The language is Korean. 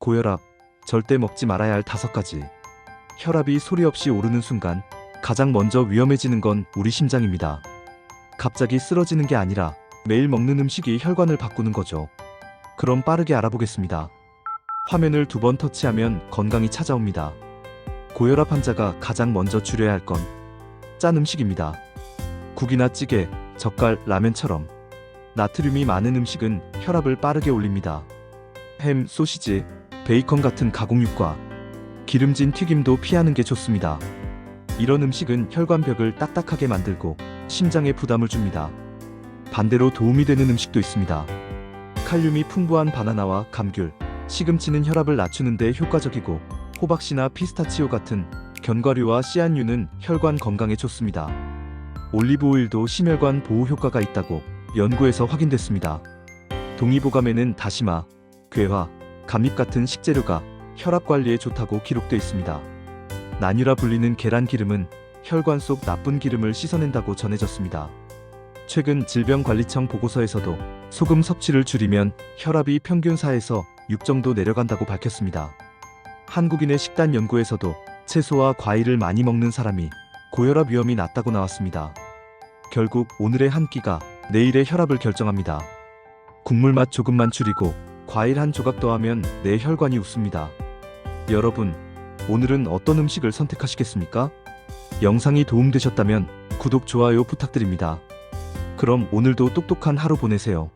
고혈압, 절대 먹지 말아야 할 다섯 가지. 혈압이 소리 없이 오르는 순간 가장 먼저 위험해지는 건 우리 심장입니다. 갑자기 쓰러지는 게 아니라 매일 먹는 음식이 혈관을 바꾸는 거죠. 그럼 빠르게 알아보겠습니다. 화면을 두 번 터치하면 건강이 찾아옵니다. 고혈압 환자가 가장 먼저 줄여야 할 건 짠 음식입니다. 국이나 찌개, 젓갈, 라면처럼 나트륨이 많은 음식은 혈압을 빠르게 올립니다. 햄, 소시지, 베이컨 같은 가공육과 기름진 튀김도 피하는 게 좋습니다. 이런 음식은 혈관벽을 딱딱하게 만들고 심장에 부담을 줍니다. 반대로 도움이 되는 음식도 있습니다. 칼륨이 풍부한 바나나와 감귤, 시금치는 혈압을 낮추는데 효과적이고 호박씨나 피스타치오 같은 견과류와 씨앗류는 혈관 건강에 좋습니다. 올리브 오일도 심혈관 보호 효과가 있다고 연구에서 확인됐습니다. 동의보감에는 다시마, 괴화, 감잎 같은 식재료가 혈압 관리에 좋다고 기록돼 있습니다. 나뉘라 불리는 계란 기름은 혈관 속 나쁜 기름을 씻어낸다고 전해졌습니다. 최근 질병관리청 보고서에서도 소금 섭취를 줄이면 혈압이 평균 4에서 6 정도 내려간다고 밝혔습니다. 한국인의 식단 연구에서도 채소와 과일을 많이 먹는 사람이 고혈압 위험이 낮다고 나왔습니다. 결국 오늘의 한 끼가 내일의 혈압을 결정합니다. 국물 맛 조금만 줄이고 과일 한 조각 더하면 내 혈관이 웃습니다. 여러분, 오늘은 어떤 음식을 선택하시겠습니까? 영상이 도움되셨다면 구독, 좋아요 부탁드립니다. 그럼 오늘도 똑똑한 하루 보내세요.